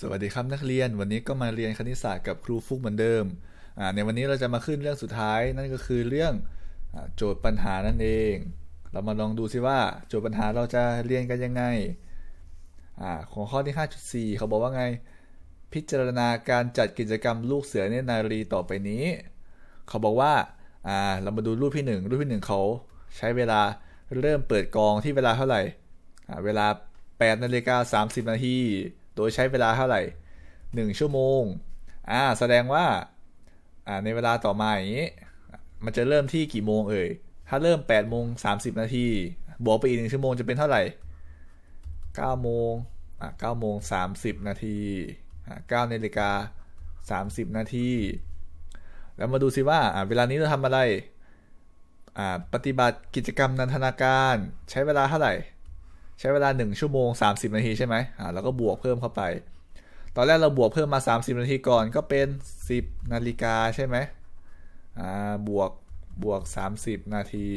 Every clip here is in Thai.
สวัสดีครับนักเรียนวันนี้ก็มาเรียนคณิตศาสตร์กับครูฟุกเหมือนเดิมในวันนี้เราจะมาขึ้นเรื่องสุดท้ายนั่นก็คือเรื่องอโจทย์ปัญหานั่นเอง เรามาลองดูซิว่าโจทย์ปัญหาเราจะเรียนกันยังไงอของข้อที่ 5.4 เขาบอกว่าไง พิจารณาการจัดกิจกรรมลูกเสือเนนารีต่อไปนี้ เขาบอกว่าเรามาดูรูปที่ 1 รูปที่ 1 เขาใช้เวลาเริ่มเปิดกองที่เวลาเท่าไหร่เวลา8นาฬิกา30นาที โดยใช้เวลาเท่าไหร่ 1 ชั่วโมงอ่าแสดงว่าอ่าในเวลาต่อมาอย่างนี้ มันจะเริ่มที่กี่โมงเอ่ย ถ้าเริ่ม8โมง30 นาที บวกไปอีก1ชั่วโมงจะเป็นเท่าไหร่9โมงอ่า9โมง30 นาทีอ่า9นาฬิกา30 นาที แล้วมาดูสิว่าอ่าเวลานี้เราทำอะไรอ่าปฏิบัติกิจกรรมนันทนาการใช้เวลาเท่าไหร่ ใช้เวลา 1 ชั่วโมง 30 นาทีใช่ไหมอ่าแล้วก็บวกเพิ่มเข้าไป ตอนแรกเราบวกเพิ่มมา 30 นาทีก่อนก็เป็น 10 นาฬิกาใช่ไหมอ่าบวกบวก 30 นาที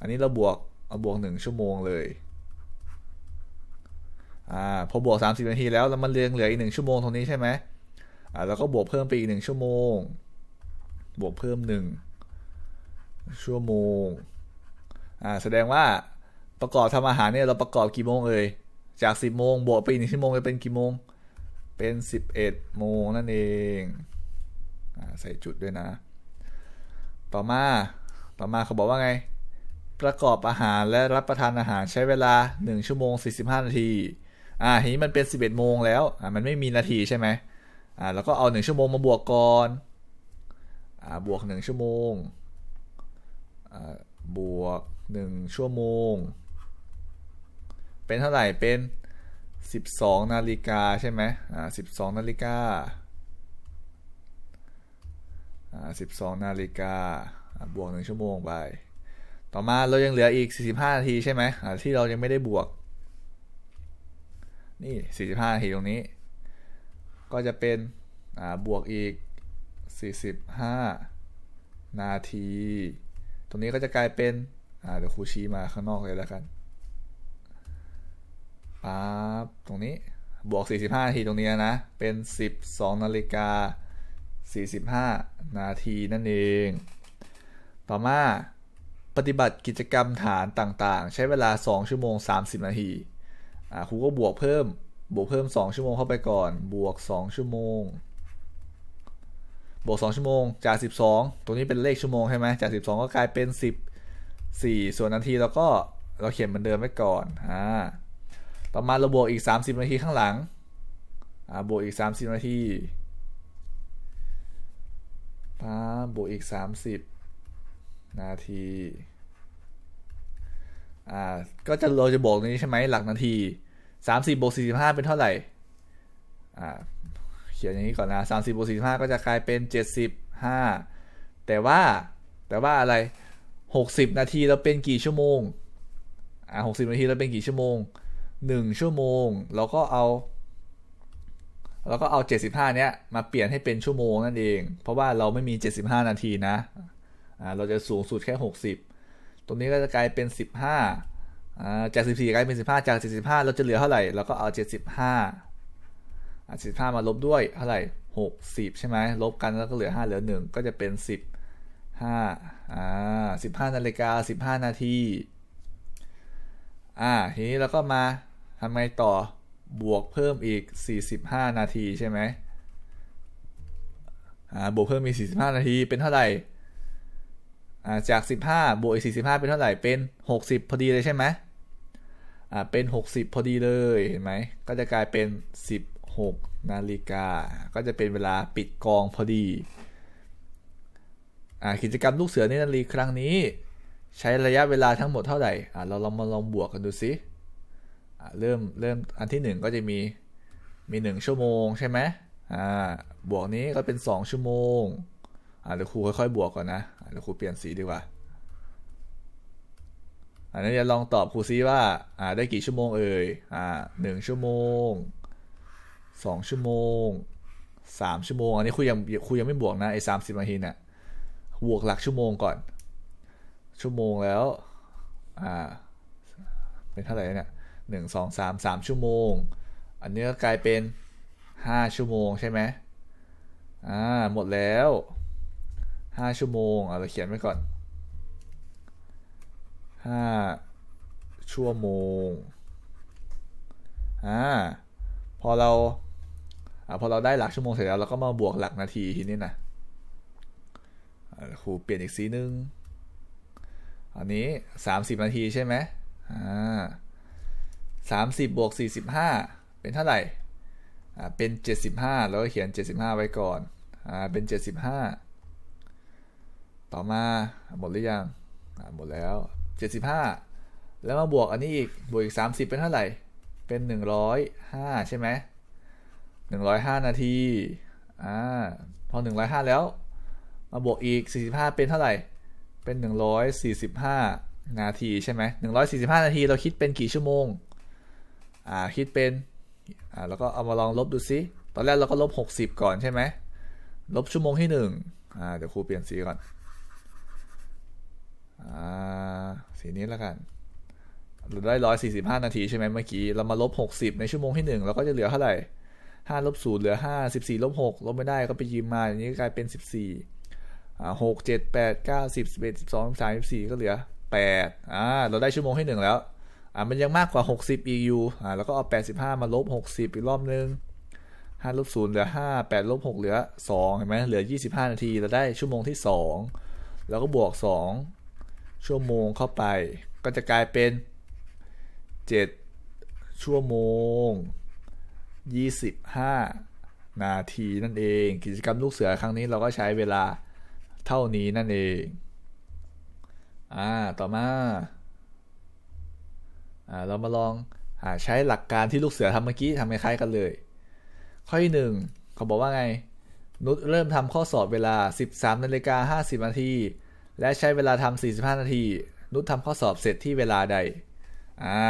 อันนี้เราบวกเอาบวก 1 ชั่วโมงเลยอ่าพอบวก 30 นาทีแล้วแล้วมันเรียงเหลืออีก 1 ชั่วโมงตรงนี้ใช่ไหมอ่าแล้วก็บวกเพิ่มไปอีก 1 ชั่วโมง บวกเพิ่ม 1 ชั่วโมงอ่าแสดงว่า ประกอบทำอาหารเนี่ยเราประกอบกี่โมงเอ่ยจาก10โมงบวกไปอีกหนึ่งชั่วโมงจะเป็นกี่โมง เป็น11โมงนั่นเองอใส่จุดด้วยนะ ต่อมาต่อมาเขาบอกว่าไง ประกอบอาหารและรับประทานอาหารใช้เวลา 1 ชั่วโมง 45 นาทีอ่าทีนี้มันเป็น 11 โมงแล้วอ่ามันไม่มีนาทีใช่ไหมอ่าแล้วก็เอา 1 ชั่วโมงมาบวกก่อนอ่าบวก 1 ชั่วโมงอ่าบวก 1 ชั่วโมง เป็นเท่าไหร่เป็น 12 นาฬิกาใช่ไหมอ่า12 นาฬิกาอ่า12 นาฬิกาบวก 1 ชั่วโมงไป ต่อมาเรายังเหลืออีก 45 นาทีใช่ไหมอ่าที่เรายังไม่ได้บวก นี่ 45 นาทีตรงนี้ ก็จะเป็นอ่าบวกอีก 45 นาที ตรงนี้ก็จะกลายเป็นอ่าเดี๋ยวครูชี้มาข้างนอกเลยแล้วกัน ปั๊บตรงนี้บวก 45 นาทีตรงนี้นะ เป็น 12นาฬิกา45 นาทีนั่นเอง ต่อมาปฏิบัติกิจกรรมฐานต่างๆ ใช้เวลา 2 ชั่วโมง 30 นาทีครูก็บวกเพิ่มบวกเพิ่ม 2 ชั่วโมงเข้าไปก่อน บวก 2 ชั่วโมง บวก 2 ชั่วโมง จาก 12 ตรงนี้เป็นเลขชั่วโมงใช่ไหมจาก 12 ก็กลายเป็น14ส่วนนาทีแล้วก็เราเขียนเหมือนเดิมไว้ก่อนอ่า ต่อมาเราบวกอีก 30 นาทีข้างหลัง อ่า บวกอีก 30 นาทีปั๊บวกอีก 30 นาที อ่า ก็จะเราจะบวกนี้ใช่ไหมหลักนาที 30บวก45 เป็นเท่าไหร่ อ่า เขียนอย่างนี้ก่อนนะ 30บวก45 ก็จะกลายเป็น 75 แต่ว่า แต่ว่าอะไร 60 นาทีเราเป็นกี่ชั่วโมง อ่า60 นาทีเราเป็นกี่ชั่วโมง 1 ชั่วโมงเราก็เอาเราก็เอา 75 เนี้ยมาเปลี่ยนให้เป็นชั่วโมงนั่นเอง เพราะว่าเราไม่มี 75 นาทีนะอ่าเราจะสูงสุดแค่ 60 ตรงนี้ก็จะกลายเป็น 15อ่าจาก 14 กลายเป็น 15 จาก 75 เราจะเหลือเท่าไหร่เราก็เอา 75อ่า15มาลบด้วยเท่าไหร่60ใช่ไหมลบกันแล้วก็เหลือ5เหลือ1ก็จะเป็น15อ่า15นาฬิกา15นาทีอ่าทีนี้เราก็มา ทำไงต่อบวกเพิ่มอีก 45 นาทีใช่ไหมอ่าบวกเพิ่มอีก 45 นาทีเป็นเท่าไหร่อ่าจาก 15 บวกอีก 45 เป็นเท่าไหร่เป็น 60 พอดีเลยใช่ไหมอ่าเป็น 60 พอดีเลยเห็นไหมก็จะกลายเป็น 16 นาฬิกา ก็จะเป็นเวลาปิดกองพอดีอ่ากิจกรรมลูกเสือเนตรนารีครั้งนี้ ใช้ระยะเวลาทั้งหมดเท่าไหร่อ่าเราลองมาลองบวกกันดูสิ เริ่มเริ่มอันที่ 1 ก็จะมีมี1ชั่วโมงใช่ไหมอ่าบวกนี้ก็เป็น 2 ชั่วโมงอ่าเดี๋ยวครูค่อยๆบวกก่อนนะเดี๋ยวครูเปลี่ยนสีดีกว่าอันนี้จะลองตอบครูซิว่าอ่าได้กี่ชั่วโมงเอ่ยอ่าหนึ่งชั่วโมงสองชั่วโมงสามชั่วโมง อันนี้ครูยังครูยังไม่บวกนะไอ้สามสิบนาทีเนี่ยบวกหลักชั่วโมงก่อน ชั่วโมงแล้วอ่าเป็นเท่าไหร่เนี่ย หนึ่งสองสามสามชั่วโมง อันนี้ก็กลายเป็นห้าชั่วโมงใช่ไหมอ่าหมดแล้วห้าชั่วโมงเอาเราเขียนไว้ก่อนห้าชั่วโมงอ่าพอเราอ่าพอเราได้หลักชั่วโมงเสร็จแล้วเราก็มาบวกหลักนาทีทีนี้นะอ่าครูเปลี่ยนอีกสีนึง อันนี้ 30 นาทีใช่ไหมอ่า สามสิบบวกสี่สิบห้าเป็นเท่าไหร่อ่าเป็นเจ็ดสิบห้าแล้วก็เขียนเจ็ดสิบห้าไว้ก่อนอ่าเป็นเจ็ดสิบห้าต่อมาหมดหรือยังอ่าหมดแล้วเจ็ดสิบห้าแล้วมาบวกอันนี้อีกบวกอีกสามสิบเป็นเท่าไหร่ เป็นหนึ่งร้อยห้าใช่ไหมหนึ่งร้อยห้านาทีอ่าพอหนึ่งร้อยห้าแล้ว มาบวกอีกสี่สิบห้าเป็นเท่าไหร่ เป็นหนึ่งร้อยสี่สิบห้านาทีใช่ไหมหนึ่งร้อยสี่สิบห้านาทีเราคิดเป็นกี่ชั่วโมง อ่าคิดเป็นอ่าแล้วก็เอามาลองลบดูซิ ตอนแรกเราก็ลบ 60 ก่อนใช่ไหมลบชั่วโมงที่1อ่าเดี๋ยวครูเปลี่ยนสีก่อนอ่าสีนี้แล้วกันเราได้145นาทีใช่ไหมเมื่อกี้ เรามาลบ60ในชั่วโมงที่1เราก็จะเหลือเท่าไหร่5ลบ0เหลือ5 14ลบ6ลบไม่ได้ก็ไปยืมมา อย่างนี้กลายเป็น14อ่า6 7 8 9 10 11 12 13 14ก็เหลือ8อ่าเราได้ชั่วโมงที่1แล้ว อ่ามันยังมากกว่า 60อีกอยู่อ่าแล้วก็เอา 85 มาลบ 60 อีกรอบนึง5ลบ0เหลือ 5 8ลบ6เหลือ 2 เห็นไหมเหลือ 25 นาที เราได้ชั่วโมงที่ 2 แล้วก็บวก 2 ชั่วโมงเข้าไป ก็จะกลายเป็น 7 ชั่วโมง 25 นาทีนั่นเอง กิจกรรมลูกเสือครั้งนี้เราก็ใช้เวลาเท่านี้นั่นเอง อ่า ต่อมา เรามาลองอใช้หลักการที่ลูกเสือทำเมื่อกี้ทำคล้ายๆกันเลย ข้อที่หนึ่งเขาบอกว่าไง นุชเริ่มทำข้อสอบเวลา 13นาฬิกา50นาทีและใช้เวลาทำ45 นาที นุชทำข้อสอบเสร็จที่เวลาใดอ่า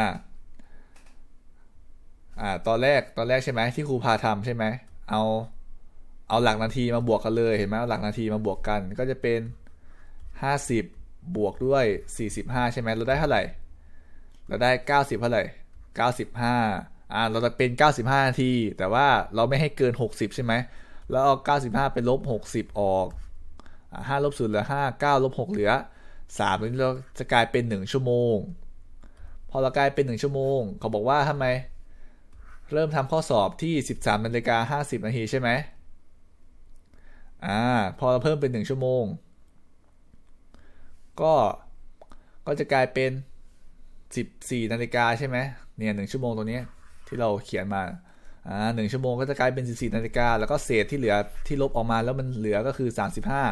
อ่าตอนแรกตอนแรกใช่ไหมที่ครูพาทำใช่ไหมเอาเอาหลักนาทีมาบวกกันเลยเห็นไหมเอาหลักนาทีมาบวกกันก็จะเป็น 50 บวกด้วย 45 ใช่ไหมเราได้เท่าไหร่ เราได้ 90เท่าไหร่95อ่าเราจะเป็น 95นาที แต่ว่าเราไม่ให้เกิน 60 ใช่ไหมแล้วเอา 95 ไปลบ 60 ออกอ่า5ลบ0เหลือ5 9ลบ6เหลือ3ตรงนี้เราจะกลายเป็น1ชั่วโมง พอเรากลายเป็น1ชั่วโมง เขาบอกว่าทำไม เริ่มทำข้อสอบที่13นาฬิกา50นาทีใช่ไหมอ่าพอเราเพิ่มเป็น1ชั่วโมง ก็ก็จะกลายเป็น 14นาฬิกาใช่ไหมเนี่ยหนึ่งชั่วโมงตัวนี้ที่เราเขียนมาอ่าหนึ่งชั่วโมงก็จะกลายเป็น14นาฬิกาแล้วก็เศษที่เหลือที่ลบออกมาแล้วมันเหลือก็คือ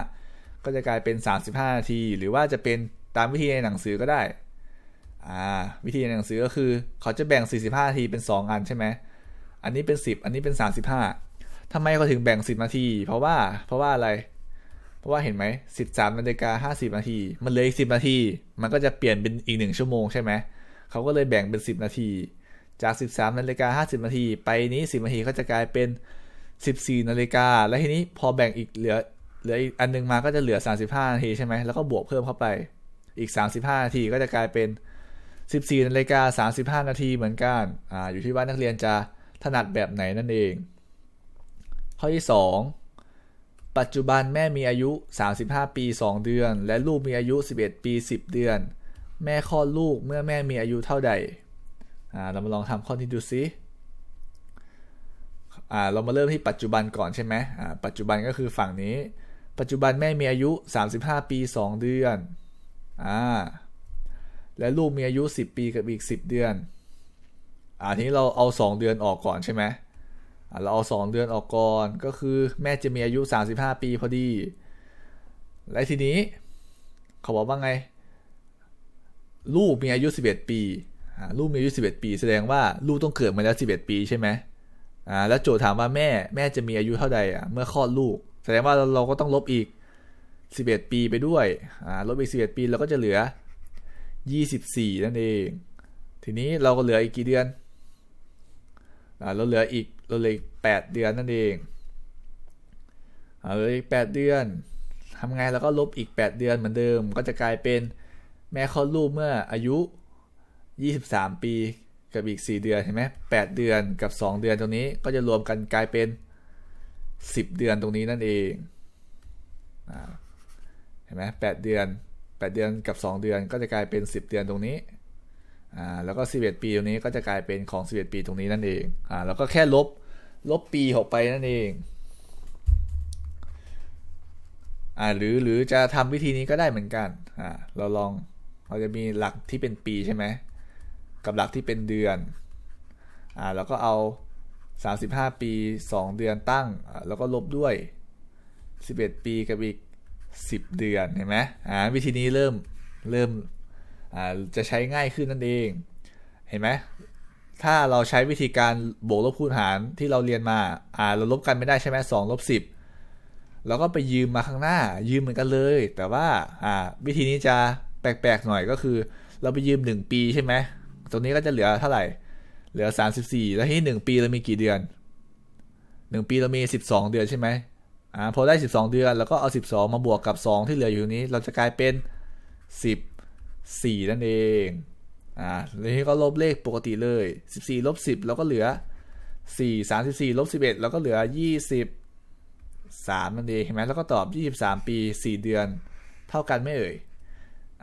35ก็จะกลายเป็น35นาที หรือว่าจะเป็นตามวิธีในหนังสือก็ได้อ่าวิธีในหนังสือก็คือเขาจะแบ่ง45นาทีเป็น2อันใช่ไหมอันนี้เป็น10อันนี้เป็น35ทำไมเขาถึงแบ่ง10นาที เพราะว่าเพราะว่าอะไรเราะว่าเห็นไหม13นาฬิกา50นาที มันเลืออีก10นาที มันก็จะเปลี่ยนเป็นอีก1ชั่วโมงใช่ไหมเขาก็เลยแบ่งเป็น10นาที จาก13นาฬิกา50นาที ไปนี้10นาทีก็จะกลายเป็น14นาฬิกาแล้วทีนี้พอแบ่งอีกเหลือเหลืออีกอันนึงมาก็จะเหลือ35นาทีใช่ไหมแล้วก็บวกเพิ่มเข้าไปอีก35นาทีก็จะกลายเป็น14นาฬิกา35นาทีเหมือนกันอ่าอยู่ที่ว่านักเรียนจะถนัดแบบไหนนั่นเอง ข้อที่2 ปัจจุบันแม่มีอายุ 35 ปี 2 เดือน และลูกมีอายุ 11 ปี 10 เดือน แม่คลอดลูกเมื่อแม่มีอายุเท่าใดเรามาลองทำข้อที่ดูซิเรามาเริ่มที่ปัจจุบันก่อนใช่ไหมปัจจุบันก็คือฝั่งนี้ ปัจจุบันแม่มีอายุ 35 ปี 2 เดือนอ่าและลูกมีอายุ 10 ปีกับอีก 10 เดือนอทีนี้เราเอา 2 เดือนออกก่อนใช่ไหม เราเอา2เดือนออกก่อนก็คือแม่จะมีอายุ 35 ปีพอดี และทีนี้ เขาบอกว่าไง ลูกมีอายุ 11 ปีอ่าลูกมีอายุ 11 ปี แสดงว่าลูกต้องเกิดมาแล้ว 11 ปีใช่ไหมอ่าแล้วโจทย์ถามว่าแม่แม่จะมีอายุเท่าใดอะเมื่อคลอดลูก แสดงว่าเราก็ต้องลบอีก 11 ปีไปด้วยอ่าลบอีก 11 ปีเราก็จะเหลือ 24 นั่นเอง ทีนี้เราก็เหลืออีกกี่เดือนอ่าเราเหลืออีก เราเลืออีก8เดือนนั่นเองอ่าเลืออีก8เดือนทำไงเราก็ลบอีก 8 เดือนเหมือนเดิม ก็จะกลายเป็นแม่คลอดลูกเมื่ออายุ 23 ปีกับอีก 4 เดือนเห็นไหมแเดือนกับ 2 เดือนตรงนี้ก็จะรวมกันกลายเป็น 10 เดือนตรงนี้นั่นเองเห็นไหมแเดือน 8 เดือนกับ 2 เดือนก็จะกลายเป็น 10 เดือนตรงนี้ อ่าแล้วก็ 11 ปีตรงนี้ก็จะกลายเป็นของ 11 ปีตรงนี้นั่นเองอ่าแล้วก็แค่ลบลบปีออกไปนั่นเองอ่าหรือหรือจะทำวิธีนี้ก็ได้เหมือนกันอ่าเราลองเราจะมีหลักที่เป็นปีใช่ไหมกับหลักที่เป็นเดือนอ่าแล้วก็เอา 35 ปี 2 เดือนตั้ง แล้วก็ลบด้วย 11 ปีกับอีก 10 เดือนเห็นไหมอ่าวิธีนี้เริ่มเริ่ม จะใช้ง่ายขึ้นนั่นเอง เห็นไหมถ้าเราใช้วิธีการบวกลบคูณหารที่เราเรียนมาอ่าเราลบกันไม่ได้ใช่ไหมสองลบสิบเราก็ไปยืมมาข้างหน้า ยืมเหมือนกันเลย แต่ว่าอ่าวิธีนี้จะแปลกๆหน่อยก็คือ เราไปยืม 1 ปีใช่ไหมตรงนี้ก็จะเหลือเท่าไหร่ เหลือ 34 แล้วที่ 1 ปีเรามีกี่เดือน 1 ปีเรามี 12 เดือนใช่ไหมอ่าพอได้ 12 เดือน แล้วก็เอา 12 มาบวกกับ 2 ที่เหลืออยู่นี้ เราจะกลายเป็น 4 นั่นเอง อ่าแล้วนี้ก็ลบเลขปกติเลย 14ลบ10 แล้วก็เหลือ 4 34ลบ11 แล้วก็เหลือ 20 3 นั่นเอง เห็นไหมแล้วก็ตอบ 23 ปี 4 เดือน เท่ากันไม่เอ่ย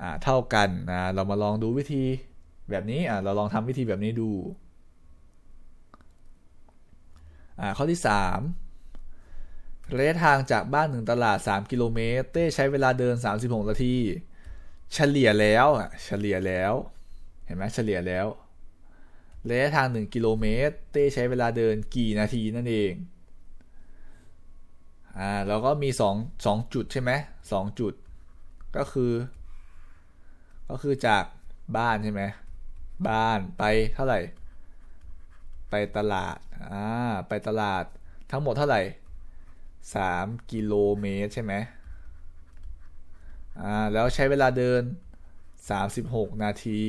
อ่า เท่ากันนะเรามาลองดูวิธีแบบนี้ อ่าเราลองทำวิธีแบบนี้ดู อ่า ข้อที่ 3ระยะทางจากบ้านถึงตลาด 3 กิโลเมตร เต้ใช้เวลาเดิน 36 นาที เฉลี่ยแล้วอะเฉลี่ยแล้ว เห็นไหมเฉลี่ยแล้วระยะทาง 1 กิโลเมตร เต้ใช้เวลาเดินกี่นาทีนั่นเองอ่าเราก็มี2 2จุดใช่ไหม2จุด ก็คือ ก็คือจากบ้านใช่ไหมบ้านไปเท่าไหร่ ไปตลาดอ่าไปตลาดทั้งหมดเท่าไหร่ 3 กิโลเมตรใช่ไหม อ่าแล้วใช้เวลาเดิน 36 นาที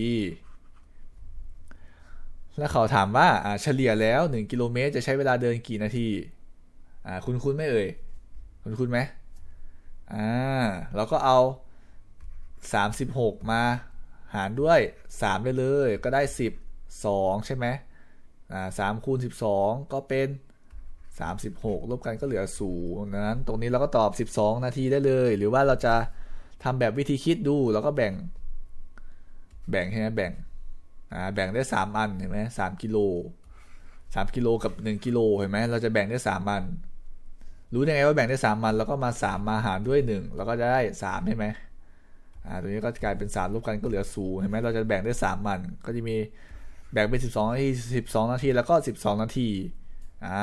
แล้วเขาถามว่าเฉลี่ยแล้ว 1 กิโลเมตร จะใช้เวลาเดินกี่นาทีอ่าคุณคุณไม่เอ่ยคุณคุณไหมอ่าเราก็เอา 36 มาหารด้วย 3 ได้เลย ก็ได้ 10 2 ใช่ไหมอ่า3คูณ12 ก็เป็น 36ลบกันก็เหลือ0นั้น ตรงนี้เราก็ตอบ 12 นาทีได้เลย หรือว่าเราจะ ทำแบบวิธีคิดดูแล้วก็แบ่ง แบ่งใช่ไหมแบ่งอ่าแบ่งได้3อันเห็นไหมสามกิโลสามกิโลกับ1กิโลเห็นไหมเราจะแบ่งได้3อัน รู้ยังไงว่าแบ่งได้3อัน แล้วก็มา3มมาหารด้วย1แล้วก็จะได้3ใช่ไหมอ่าตัวนี้ก็กลายเป็น3ลบกันก็เหลือศูนย์เห็นไหมเราจะแบ่งได้3มัน ก็จะมีแบ่งเป็น12นาที12นาทีแล้วก็12นาทีอ่า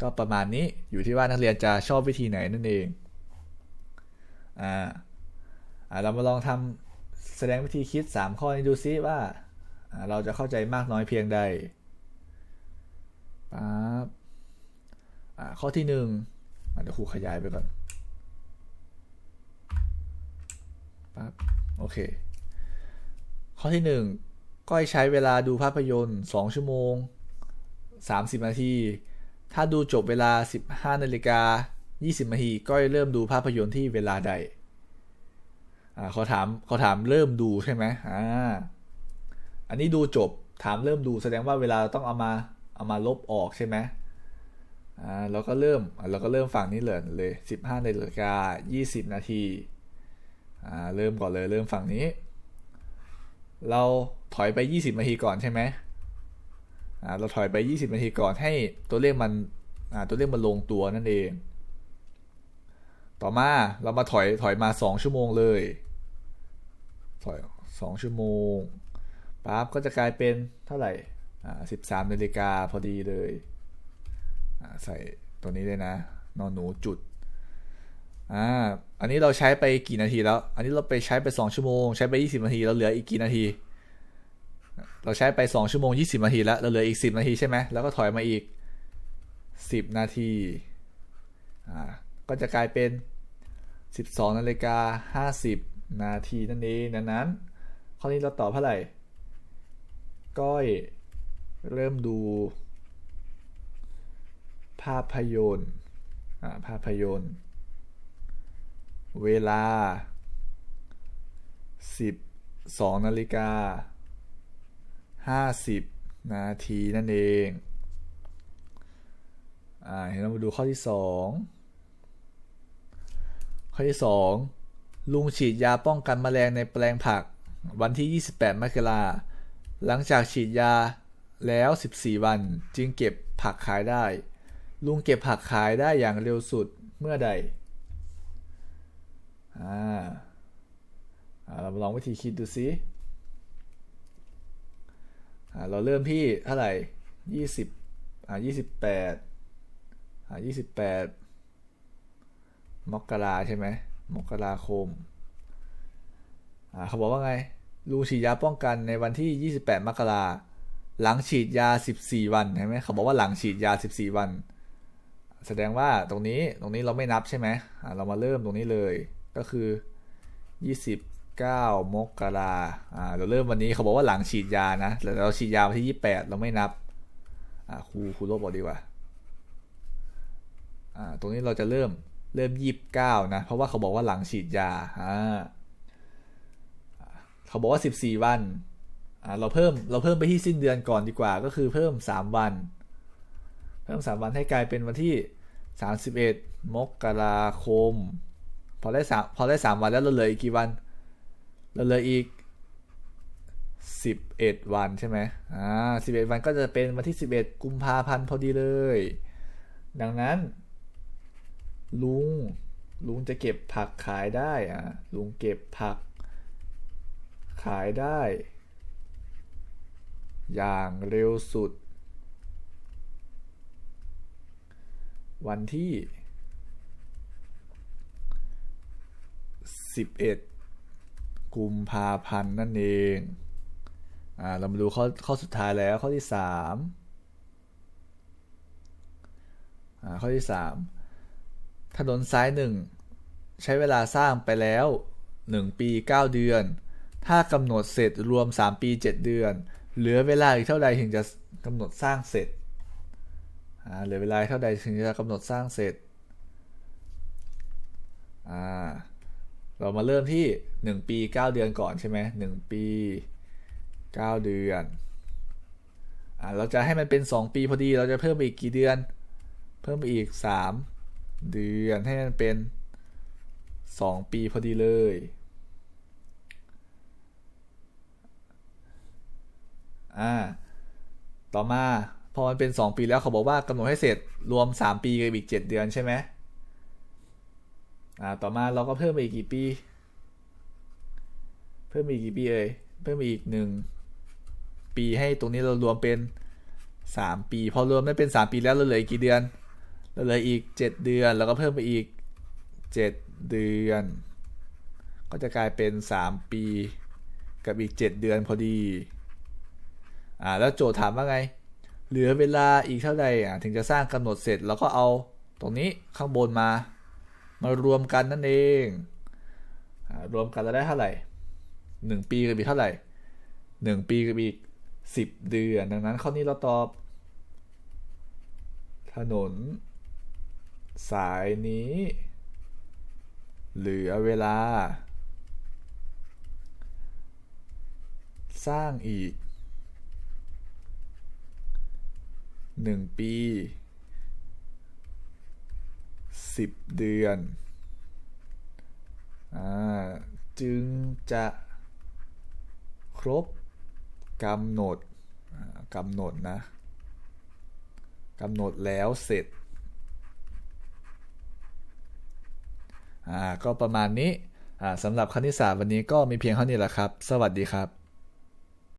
ก็ประมาณนี้อยู่ที่ว่านักเรียนจะชอบวิธีไหนนั่นเอง อ่าเรามาลองทำแสดงวิธีคิด 3 ข้อนี้ดูซิว่า เราจะเข้าใจมากน้อยเพียงใดปั๊บข้อที่หนึ่งเดี๋ยวครูขยายไปก่อนปั๊บโอเค ข้อที่หนึ่งก้อยใช้เวลาดูภาพยนตร์ 2 ชั่วโมง 30 นาที ถ้าดูจบเวลา 15นาฬิกา 20นาทีก้อยเริ่มดูภาพยนตร์ที่เวลาใด อ่าเขาถามเขาถามเริ่มดูใช่ไหมอ่า อันนี้ดูจบถามเริ่มดูแสดงว่าเวลาต้องเอามาเอามาลบออกใช่ไหมอ่าเราก็เริ่มเราก็เริ่มฝั่งนี้เลยเลย 15นาฬิกา20 นาทีอ่าเริ่มก่อนเลยเริ่มฝั่งนี้ เราถอยไป 20 นาทีก่อนใช่ไหมอ่าเราถอยไป 20 นาทีก่อนให้ตัวเลขมันอ่าตัวเลขมันลงตัวนั่นเอง ต่อมาเรามาถอยถอยมา 2 ชั่วโมงเลย ถอย2ชั่วโมงปั๊บก็จะกลายเป็นเท่าไหร่อ่าสิบสามนาฬิกาพอดีเลยอ่าใส่ตัวนี้เลยนะ นอนหนูจุดอ่าอันนี้เราใช้ไปกี่นาทีแล้ว อันนี้เราไปใช้ไป2ชั่วโมง ใช้ไป 20 นาทีเราเหลืออีกกี่นาที เราใช้ไป 2 ชั่วโมง 20 นาทีแล้วเราเหลืออีก 10 นาทีใช่ไหมแล้วก็ถอยมาอีก 10 นาทีอ่า ก็จะกลายเป็น 12นาฬิกา50 นาทีนั่นเองดังนั้นข้อนี้เราตอบเท่าไหร่ ก้อยเริ่มดู ภาพยนตร์ภาพยนตร์ เวลา 12นาฬิกา50 นาทีนั่นเองอ่าเห็นเรามาดูข้อที่ 2 ข้อที่ 2 ลุงฉีดยาป้องกันแมลงในแปลงผัก วันที่ 28 มกราหลังจากฉีดยาแล้ว 14 วันจึงเก็บผักขายได้ ลุงเก็บผักขายได้อย่างเร็วสุดเมื่อใดอ่าเราลองวิธีคิดดูซิเราเริ่มที่เท่าไหร่ยี่สิบอ่ายี่สิบแปดอ่ายี่สิบแปด มกราใช่ไหมมกราคมอ่าเขาบอกว่าไงลุงฉีดยาป้องกันในวันที่ 28 มกราหลังฉีดยา 14 วันเห็นไหมเขาบอกว่าหลังฉีดยา 14 วัน แสดงว่าตรงนี้ตรงนี้เราไม่นับใช่ไหมเรามาเริ่มตรงนี้เลยก็คือ 29 มกราอ่าเราเริ่มวันนี้เขาบอกว่าหลังฉีดยานะแต่เราฉีดยาวันที่ 28 เราไม่นับอ่าครูครูลบบอกดีกว่าอ่าตรงนี้เราจะเริ่ม เริ่ม29นะ เพราะว่าเขาบอกว่าหลังฉีดยาอ่าเขาบอกว่า 14 วันอ่าเราเพิ่มเราเพิ่มไปที่สิ้นเดือนก่อนดีกว่า ก็คือเพิ่ม 3 วัน เพิ่ม 3 วันให้กลายเป็นวันที่ 31 มกราคม พอได้สามพอได้สามวันแล้วเราเหลืออีกกี่วันเราเหลืออีก 11 วันใช่ไหมอ่า11 วันก็จะเป็นวันที่ 11 กุมภาพันธ์พอดีเลย ดังนั้น ลุง ลุงจะเก็บผักขายได้อะลุงเก็บผัก ขายได้ อย่างเร็วสุด วันที่11 กุมภาพันธ์นั่นเอง อ่า เรามาดูข้อข้อสุดท้ายแล้วข้อที่3อ่า ข้อที่ 3 ถนนสายหนึ่งใช้เวลาสร้างไปแล้ว 1 ปี 9 เดือน ถ้ากำหนดเสร็จรวม 3 ปี 7 เดือน เหลือเวลาอีกเท่าใดถึงจะกำหนดสร้างเสร็จเหลือเวลาเท่าใดถึงจะกำหนดสร้างเสร็จเรามาเริ่มที่ 1 ปี 9 เดือนก่อนใช่ไหม1ปี 9 เดือนอเราจะให้มันเป็น 2 ปีพอดีเราจะเพิ่มไปอีกกี่เดือน เพิ่มไปอีก 3 เดือนให้มันเป็น 2 ปีพอดีเลย อ่า ต่อมาพอมันเป็น 2 ปีแล้วเขาบอกว่ากำหนดให้เสร็จรวม 3 ปีกับอีก 7 เดือนใช่ไหมอ่า ต่อมาเราก็เพิ่มไปอีกกี่ปี เพิ่มอีกกี่ปีเอ่ย เพิ่มอีก 1 ปีให้ตรงนี้เรารวมเป็น 3 ปี พอรวมได้เป็น 3 ปีแล้วเราเหลืออีกกี่เดือน เหลืออีก 7 เดือนแล้วก็เพิ่มไปอีก 7 เดือน ก็จะกลายเป็น 3 ปี กับอีก 7 เดือนพอดี อ่าแล้วโจทย์ถามว่าไง เหลือเวลาอีกเท่าใดอะถึงจะสร้างกำหนดเสร็จแล้วก็เอาตรงนี้ข้างบนมา มารวมกันนั่นเองอรวมกันแล้วได้เท่าไหร่หนึ่งปีกับอีกเท่าไหร่หนึ่งปีกับอีกสิบเดือน ดังนั้นข้อนี้เราตอบ ถนน สายนี้ เหลือเวลา สร้างอีกหนึ่งปีสิบเดือนอจึงจะครบกำหนดกำหนดนะกำหนดแล้วเสร็จ อ่าก็ประมาณนี้อ่าสำหรับคณิตศาสตร์วันนี้ก็มีเพียงเท่านี้แหละครับ สวัสดีครับ